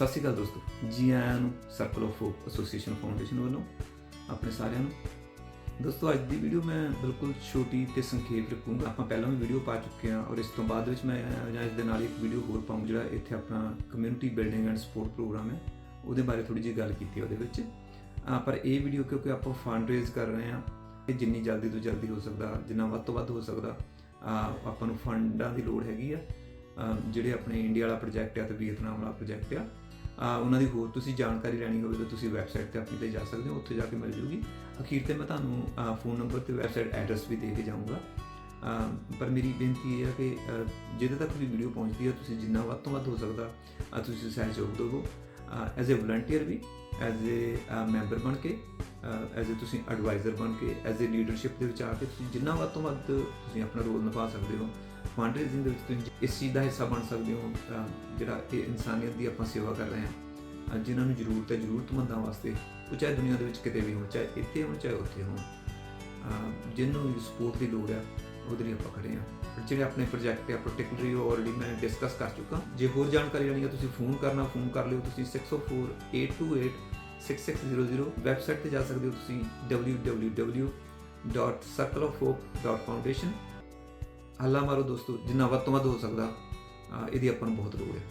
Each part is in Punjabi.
ਸਤਿ ਸ਼੍ਰੀ ਅਕਾਲ ਦੋਸਤੋ, ਜੀ ਆਇਆਂ ਨੂੰ circle of hope association foundation ਵੱਲੋਂ, ਆਪਣੇ ਸਾਰਿਆਂ ਨੂੰ। ਦੋਸਤੋ, ਅੱਜ ਦੀ ਵੀਡੀਓ ਮੈਂ ਬਿਲਕੁਲ ਛੋਟੀ ਤੇ ਸੰਖੇਪ ਰੱਖੂੰਗਾ। ਆਪਾਂ ਪਹਿਲਾਂ ਵੀ ਵੀਡੀਓ ਪਾ ਚੁੱਕੇ ਹਾਂ ਔਰ ਇਸ ਤੋਂ ਬਾਅਦ ਵਿੱਚ ਮੈਂ, ਜਾਂ ਇਸ ਦੇ ਨਾਲ ਇੱਕ ਵੀਡੀਓ ਹੋਰ ਪਾਉਂ ਜਿਹੜਾ ਇੱਥੇ ਆਪਣਾ community building and support program ਹੈ, ਉਹਦੇ ਬਾਰੇ ਥੋੜੀ ਜਿਹੀ ਗੱਲ ਕੀਤੀ ਉਹਦੇ ਵਿੱਚ। ਪਰ ਇਹ ਵੀਡੀਓ ਕਿਉਂਕਿ ਆਪਾਂ ਫੰਡ ਰੇਜ਼ ਕਰ ਰਹੇ ਹਾਂ, ਇਹ ਜਿੰਨੀ ਜਲਦੀ ਤੋਂ ਜਲਦੀ ਹੋ ਸਕਦਾ, ਜਿੰਨਾ ਵੱਧ ਤੋਂ ਵੱਧ ਹੋ ਸਕਦਾ ਆਪਾਂ ਨੂੰ ਫੰਡਾਂ ਦੀ ਲੋੜ ਹੈਗੀ ਆ ਜਿਹੜੇ ਆਪਣੇ ਇੰਡੀਆ ਵਾਲਾ ਪ੍ਰੋਜੈਕਟ ਆ ਤੇ ਵੀਅਤਨਾਮ ਵਾਲਾ ਪ੍ਰੋਜੈਕਟ ਆ। ਉਹਨਾਂ ਦੀ ਹੋਰ ਤੁਸੀਂ ਜਾਣਕਾਰੀ ਲੈਣੀ ਹੋਵੇ ਤਾਂ ਤੁਸੀਂ ਵੈਬਸਾਈਟ ਤੇ ਆਪਣੀ ਤੇ ਜਾ ਸਕਦੇ ਹੋ, ਉੱਥੇ ਜਾ ਕੇ ਮਿਲ ਜੂਗੀ। ਅਖੀਰ ਤੇ ਮੈਂ ਤੁਹਾਨੂੰ ਫੋਨ ਨੰਬਰ ਤੇ ਵੈਬਸਾਈਟ ਐਡਰੈਸ ਵੀ ਦੇ ਕੇ ਜਾਊਂਗਾ। ਪਰ ਮੇਰੀ ਬੇਨਤੀ ਇਹ ਹੈ ਕਿ, ਅਹ ਜਿਹਦੇ ਤੱਕ ਵੀ ਵੀਡੀਓ ਪਹੁੰਚਦੀ ਹੈ ਤੁਸੀਂ ਜਿੰਨਾ ਵੱਧ ਤੋਂ ਵੱਧ ਹੋ ਸਕਦਾ ਤੁਸੀਂ ਸਹਿਯੋਗ ਦਿਓ ਐਜ਼ ਅ ਵਲੰਟੀਅਰ ਵੀ ਐਜ਼ ਅ ਮੈਂਬਰ ਬਣ ਕੇ ਐਜ਼ ਅ ਤੁਸੀਂ ਐਡਵਾਈਜ਼ਰ ਬਣ ਕੇ ਐਜ਼ ਅ ਲੀਡਰਸ਼ਿਪ ਦੇ ਵਿੱਚ ਆ ਕੇ ਤੁਸੀਂ ਜਿੰਨਾ ਵੱਧ ਤੋਂ ਵੱਧ ਤੁਸੀਂ ਆਪਣਾ ਰੋਲ ਨਿਭਾ ਸਕਦੇ ਹੋ। ਫੰਡ ਰੇਜ਼ਿੰਗ ਦੇ ਵਿੱਚ ਤੁਸੀਂ ਇਸ ਚੀਜ਼ ਦਾ ਹਿੱਸਾ ਬਣ ਸਕਦੇ ਹੋ ਜਿਹੜਾ ਇਹ ਇਨਸਾਨੀਅਤ ਦੀ ਆਪਾਂ ਸੇਵਾ ਕਰ ਰਹੇ ਹਾਂ ਅਹ ਜਿਨ੍ਹਾਂ ਨੂੰ ਜ਼ਰੂਰਤ ਹੈ ਜ਼ਰੂਰਤਮੰਦਾਂ ਵਾਸਤੇ, ਉਹ ਚਾਹੇ ਦੁਨੀਆ ਦੇ ਵਿੱਚ ਕਿਤੇ ਵੀ ਹੋਣ, ਚਾਹੇ ਇੱਥੇ ਹੋਣ, ਚਾਹੇ ਉੱਥੇ ਹੋਣ, ਅਹ ਜਿਹਨੂੰ ਵੀ ਸਪੋਰਟ ਦੀ ਲੋੜ ਹੈ, ਉਹਦੇ ਲਈ ਆਪਾਂ ਖੜੇ ਹਾਂ। ਜਿਹੜੇ ਆਪਣੇ ਪ੍ਰੋਜੈਕਟ ਹੈ ਪਾਰਟਿਕੂਲਰਲੀ ਉਹ ਆਲਰੇਡੀ ਮੈਂ ਡਿਸਕਸ ਕਰ ਚੁੱਕਾ ਜੇ ਹੋਰ ਜਾਣਕਾਰੀ ਲੈਣੀ ਹੈ, ਤੁਸੀਂ ਫੋਨ ਕਰਨਾ ਫੋਨ ਕਰ ਲਿਓ ਤੁਸੀਂ 604 828 6600 ਵੈਬਸਾਈਟ ਤੇ ਜਾ ਸਕਦੇ ਹੋ ਤੁਸੀਂ www.circleofhope.foundation ਹੱਲਾ ਮਾਰੋ ਦੋਸਤੋ, ਜਿੰਨਾ ਵੱਧ ਤੋਂ ਵੱਧ ਹੋ ਸਕਦਾ ਇਹਦੀ ਆਪਾਂ ਨੂੰ ਬਹੁਤ ਲੋੜ ਹੈ।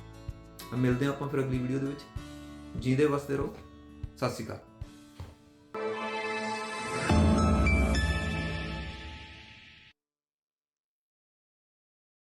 ਮਿਲਦੇ ਹਾਂ ਆਪਾਂ ਫਿਰ ਅਗਲੀ ਵੀਡੀਓ ਦੇ ਵਿੱਚ। ਜੀਂਦੇ ਵਸਦੇ ਰਹੋ। ਸਤਿ ਸ਼੍ਰੀ ਅਕਾਲ।